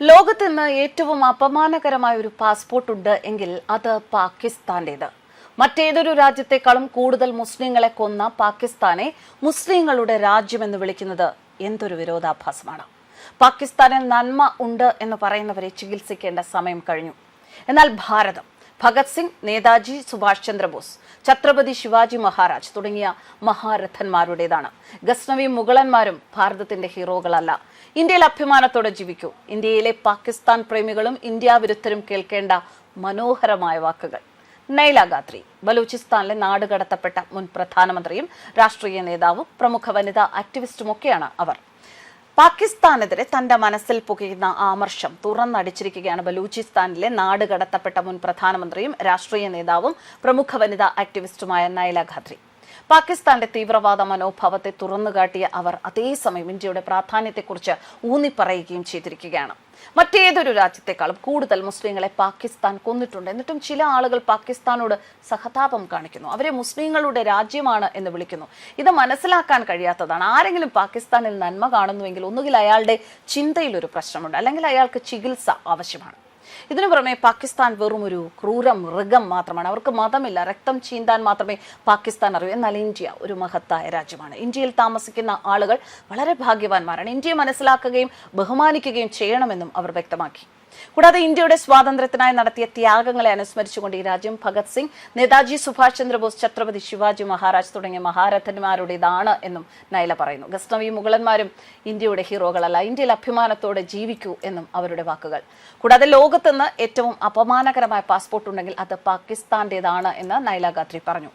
ലോകത്ത് ഇന്ന് ഏറ്റവും അപമാനകരമായ ഒരു പാസ്പോർട്ട് ഉണ്ട് എങ്കിൽ അത് പാകിസ്ഥാന്റേത്. മറ്റേതൊരു രാജ്യത്തെക്കാളും കൂടുതൽ മുസ്ലിങ്ങളെ കൊന്ന പാകിസ്ഥാനെ മുസ്ലിങ്ങളുടെ രാജ്യമെന്ന് വിളിക്കുന്നത് എന്തൊരു വിരോധാഭാസമാണ്. പാകിസ്ഥാനിൽ നന്മ ഉണ്ട് എന്ന് പറയുന്നവരെ ചികിത്സിക്കേണ്ട സമയം കഴിഞ്ഞു. എന്നാൽ ഭാരതം ഭഗത് സിംഗ് നേതാജി സുഭാഷ് ചന്ദ്രബോസ് ഛത്രപതി ശിവാജി മഹാരാജ് തുടങ്ങിയ മഹാരഥന്മാരുടേതാണ്. ഗസ്നവി മുഗളന്മാരും ഭാരതത്തിന്റെ ഹീറോകളല്ല. ഇന്ത്യയിൽ അഭിമാനത്തോടെ ജീവിക്കൂ. ഇന്ത്യയിലെ പാകിസ്ഥാൻ പ്രേമികളും ഇന്ത്യ വിരുദ്ധരും കേൾക്കേണ്ട മനോഹരമായ വാക്കുകൾ. നൈല ഗാത്രി ബലൂചിസ്ഥാനിലെ നാട് കടത്തപ്പെട്ട മുൻ പ്രധാനമന്ത്രിയും രാഷ്ട്രീയ നേതാവും പ്രമുഖ വനിതാ ആക്ടിവിസ്റ്റുമൊക്കെയാണ് അവർ. പാകിസ്ഥാനെതിരെ തന്റെ മനസ്സിൽ പുകയുന്ന ആമർശം തുറന്നടിച്ചിരിക്കുകയാണ് ബലൂചിസ്ഥാനിലെ നാട് കടത്തപ്പെട്ട മുൻ പ്രധാനമന്ത്രിയും രാഷ്ട്രീയ നേതാവും പ്രമുഖ വനിതാ ആക്ടിവിസ്റ്റുമായ നൈല ഖാദ്രി പാകിസ്ഥാന്റെ തീവ്രവാദ മനോഭാവത്തെ തുറന്നുകാട്ടിയ അവർ അതേസമയം ഇന്ത്യയുടെ പ്രാധാന്യത്തെക്കുറിച്ച് ഊന്നിപ്പറയുകയും ചെയ്തിരിക്കുകയാണ്. മറ്റേതൊരു രാജ്യത്തെക്കാളും കൂടുതൽ മുസ്ലിങ്ങളെ പാകിസ്ഥാൻ കൊന്നിട്ടുണ്ട്. എന്നിട്ടും ചില ആളുകൾ പാകിസ്ഥാനോട് സഹതാപം കാണിക്കുന്നു. അവരെ മുസ്ലിങ്ങളുടെ രാജ്യമാണ് എന്ന് വിളിക്കുന്നു. ഇത് മനസ്സിലാക്കാൻ കഴിയാത്തതാണ്. ആരെങ്കിലും പാകിസ്ഥാനിൽ നന്മ കാണുന്നുവെങ്കിൽ ഒന്നുകിൽ അയാളുടെ ചിന്തയിൽ ഒരു പ്രശ്നമുണ്ട്. അല്ലെങ്കിൽ അയാൾക്ക് ചികിത്സ ആവശ്യമാണ്. ഇതിനു പുറമെ പാകിസ്ഥാൻ വെറും ഒരു ക്രൂര മൃഗം മാത്രമാണ്. അവർക്ക് മതമില്ല. രക്തം ചീന്താൻ മാത്രമേ പാകിസ്ഥാൻ അറിയൂ. എന്നാൽ ഇന്ത്യ ഒരു മഹത്തായ രാജ്യമാണ്. ഇന്ത്യയിൽ താമസിക്കുന്ന ആളുകൾ വളരെ ഭാഗ്യവാന്മാരാണ്. ഇന്ത്യയെ മനസ്സിലാക്കുകയും ബഹുമാനിക്കുകയും ചെയ്യണമെന്നും അവർ വ്യക്തമാക്കി. കൂടാതെ ഇന്ത്യയുടെ സ്വാതന്ത്ര്യത്തിനായി നടത്തിയ ത്യാഗങ്ങളെ അനുസ്മരിച്ചുകൊണ്ട് ഈ രാജ്യം ഭഗത് സിംഗ് നേതാജി സുഭാഷ് ചന്ദ്രബോസ് ഛത്രപതി ശിവാജി മഹാരാജ് തുടങ്ങിയ മഹാരഥന്മാരുടേതാണ് എന്നും നൈല പറയുന്നു. ഗസ്നവി മുഗളന്മാരും ഇന്ത്യയുടെ ഹീറോകളല്ല ഇന്ത്യയിൽ അഭിമാനത്തോടെ ജീവിക്കൂ എന്നും അവരുടെ വാക്കുകൾ. കൂടാതെ ലോകത്തുനിന്ന് ഏറ്റവും അപമാനകരമായ പാസ്പോർട്ട് ഉണ്ടെങ്കിൽ അത് പാകിസ്ഥാന്റേതാണ് എന്ന് നൈല ഗാത്രി പറഞ്ഞു.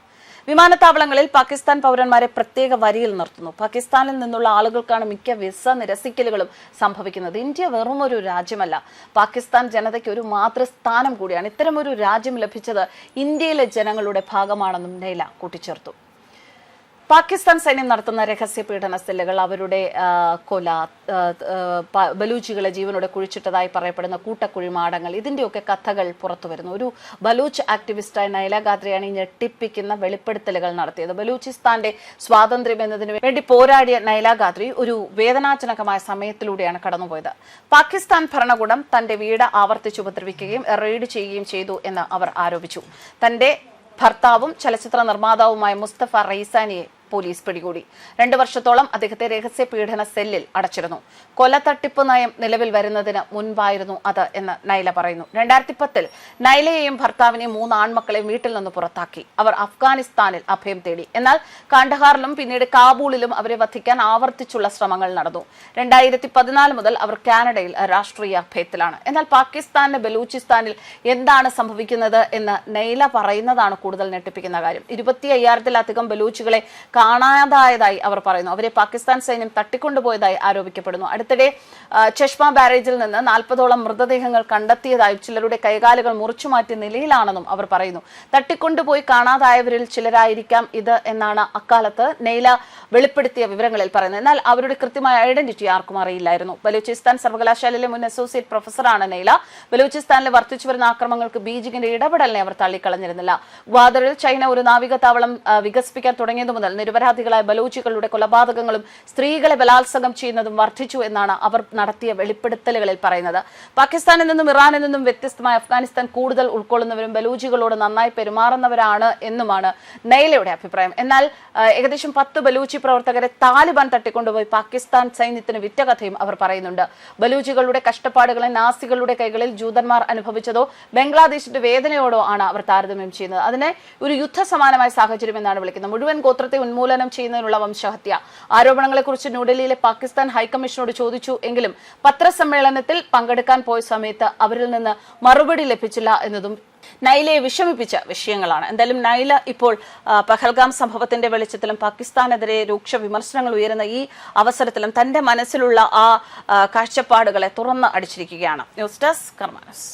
വിമാനത്താവളങ്ങളിൽ പാകിസ്ഥാൻ പൗരന്മാരെ പ്രത്യേക വരിയിൽ നിർത്തുന്നു. പാകിസ്ഥാനിൽ നിന്നുള്ള ആളുകൾക്കാണ് മിക്ക വിസ നിരസിക്കലുകളും സംഭവിക്കുന്നത്. ഇന്ത്യ വെറും ഒരു രാജ്യമല്ല. പാകിസ്ഥാൻ ജനതയ്ക്ക് ഒരു മാതൃസ്ഥാനം കൂടിയാണ്. ഇത്തരമൊരു രാജ്യം ലഭിച്ചത് ഇന്ത്യയിലെ ജനങ്ങളുടെ ഭാഗമാണെന്നും നൈല കൂട്ടിച്ചേർത്തു. പാകിസ്ഥാൻ സൈന്യം നടത്തുന്ന രഹസ്യ പീഡന സെല്ലുകൾ അവരുടെ കൊല ബലൂച്ചികളെ ജീവനോടെ കുഴിച്ചിട്ടതായി പറയപ്പെടുന്ന കൂട്ടക്കുഴിമാടങ്ങൾ ഇതിന്റെയൊക്കെ കഥകൾ പുറത്തു വരുന്നു. ഒരു ബലൂച്ച് ആക്ടിവിസ്റ്റായ നൈല ഗാദ്രിയാണ് ഈ ഞെട്ടിപ്പിക്കുന്ന വെളിപ്പെടുത്തലുകൾ നടത്തിയത്. ബലൂചിസ്ഥാന്റെ സ്വാതന്ത്ര്യം എന്നതിന് വേണ്ടി പോരാടിയ നൈല ഗാദ്രി ഒരു വേദനാജനകമായ സമയത്തിലൂടെയാണ് കടന്നുപോയത്. പാകിസ്ഥാൻ ഭരണകൂടം തന്റെ വീട് ആവർത്തിച്ച് ഉപദ്രവിക്കുകയും റെയ്ഡ് ചെയ്യുകയും ചെയ്തു എന്ന് അവർ ആരോപിച്ചു. തന്റെ ഭർത്താവും ചലച്ചിത്ര നിർമ്മാതാവുമായ മുസ്തഫ റൈസാനിയെ പോലീസ് പിടികൂടി. രണ്ടു വർഷത്തോളം അദ്ദേഹത്തെ രഹസ്യ പീഡന സെല്ലിൽ അടച്ചിരുന്നു. കൊല തട്ടിപ്പ് നയം നിലവിൽ വരുന്നതിന് മുൻപായിരുന്നു അത് എന്ന് നൈല പറയുന്നു. രണ്ടായിരത്തി പത്തിൽ നൈലയെയും ഭർത്താവിനെയും മൂന്ന് ആൺമക്കളെയും വീട്ടിൽ നിന്ന് പുറത്താക്കി. അവർ അഫ്ഗാനിസ്ഥാനിൽ അഭയം തേടി. എന്നാൽ കാണ്ഡഹാറിലും പിന്നീട് കാബൂളിലും അവരെ വധിക്കാൻ ആവർത്തിച്ചുള്ള ശ്രമങ്ങൾ നടന്നു. രണ്ടായിരത്തി പതിനാല് മുതൽ അവർ കാനഡയിൽ രാഷ്ട്രീയ അഭയത്തിലാണ് എന്നാൽ പാകിസ്ഥാനിലെ ബലൂചിസ്ഥാനിൽ എന്താണ് സംഭവിക്കുന്നത് എന്ന് നൈല പറയുന്നതാണ് കൂടുതൽ ഞെട്ടിപ്പിക്കുന്ന കാര്യം. ഇരുപത്തി അയ്യായിരത്തിലധികം ബലൂച്ചുകളെ കാണാതായതായി അവർ പറയുന്നു. അവരെ പാകിസ്ഥാൻ സൈന്യം തട്ടിക്കൊണ്ടുപോയതായി ആരോപിക്കപ്പെടുന്നു. അടുത്തിടെ ചഷ്മ ബാരേജിൽ നിന്ന് നാൽപ്പതോളം മൃതദേഹങ്ങൾ കണ്ടെത്തിയതായും ചിലരുടെ കൈകാലുകൾ മുറിച്ചുമാറ്റിയ നിലയിലാണെന്നും അവർ പറയുന്നു. തട്ടിക്കൊണ്ടുപോയി കാണാതായവരിൽ ചിലരായിരിക്കാം ഇത് എന്നാണ് അക്കാലത്ത് നെയ്ല വെളിപ്പെടുത്തിയ വിവരങ്ങളിൽ പറയുന്നത്. എന്നാൽ അവരുടെ കൃത്യമായ ഐഡന്റിറ്റി ആർക്കും അറിയില്ലായിരുന്നു. ബലൂചിസ്ഥാൻ സർവകലാശാലയിലെ മുൻ അസോസിയേറ്റ് പ്രൊഫസറാണ് നെയ്ല. ബലൂചിസ്ഥാനിലെ വർദ്ധിച്ചു വരുന്ന ആക്രമണങ്ങൾക്ക് ബീജിംഗിന്റെ ഇടപെടലിനെ അവർ തള്ളിക്കളഞ്ഞിരുന്നില്ല. ഗ്വാദറിൽ ചൈന ഒരു നാവികത്താവളം വികസിപ്പിക്കാൻ തുടങ്ങിയതു മുതൽ നിരപരാധികളായ ബലൂച്ചികളുടെ കൊലപാതകങ്ങളും സ്ത്രീകളെ ബലാത്സംഗം ചെയ്യുന്നതും വർദ്ധിച്ചു എന്നാണ് അവർ നടത്തിയ വെളിപ്പെടുത്തലുകളിൽ പറയുന്നത്. പാകിസ്ഥാനിൽ നിന്നും ഇറാനിൽ നിന്നും വ്യത്യസ്തമായ അഫ്ഗാനിസ്ഥാൻ കൂടുതൽ ഉൾക്കൊള്ളുന്നവരും ബലൂച്ചികളോട് നന്നായി പെരുമാറുന്നവരാണ് എന്നുമാണ് നൈലയുടെ അഭിപ്രായം. എന്നാൽ ഏകദേശം പത്ത് ബലൂച്ചി പ്രവർത്തകരെ താലിബാൻ തട്ടിക്കൊണ്ടുപോയി പാകിസ്ഥാൻ സൈന്യത്തിന് വിറ്റ കഥയും അവർ പറയുന്നുണ്ട്. ബലൂച്ചികളുടെ കഷ്ടപ്പാടുകളെ നാസികളുടെ കൈകളിൽ ജൂതന്മാർ അനുഭവിച്ചതോ ബംഗ്ലാദേശിന്റെ വേദനയോടോ ആണ് അവർ താരതമ്യം ചെയ്യുന്നത്. അതിനെ ഒരു യുദ്ധ സമാനമായ സാഹചര്യം എന്നാണ് വിളിക്കുന്നത്. മുഴുവൻ ഗോത്രത്തെ ഉന്മൂലനം ചെയ്യുന്നതിനുള്ള വംശഹത്യ. ആരോപണങ്ങളെക്കുറിച്ച് ന്യൂഡൽഹിയിലെ പാകിസ്ഥാൻ ഹൈക്കമ്മീഷനോട് ചോദിച്ചു എങ്കിലും പത്രസമ്മേളനത്തിൽ പങ്കെടുക്കാൻ പോയ സമയത്ത് അവരിൽ നിന്ന് മറുപടി ലഭിച്ചില്ല എന്നതും നൈലയെ വിഷമിപ്പിച്ച വിഷയങ്ങളാണ്. എന്തായാലും നൈല ഇപ്പോൾ പഹൽഗാം സംഭവത്തിന്റെ വെളിച്ചത്തിലും പാകിസ്ഥാനെതിരെ രൂക്ഷ വിമർശനങ്ങൾ ഉയരുന്ന ഈ അവസരത്തിലും തന്റെ മനസ്സിലുള്ള ആ കാഴ്ചപ്പാടുകളെ തുറന്ന് അടിച്ചിരിക്കുകയാണ്. News desk കർമാനസ്.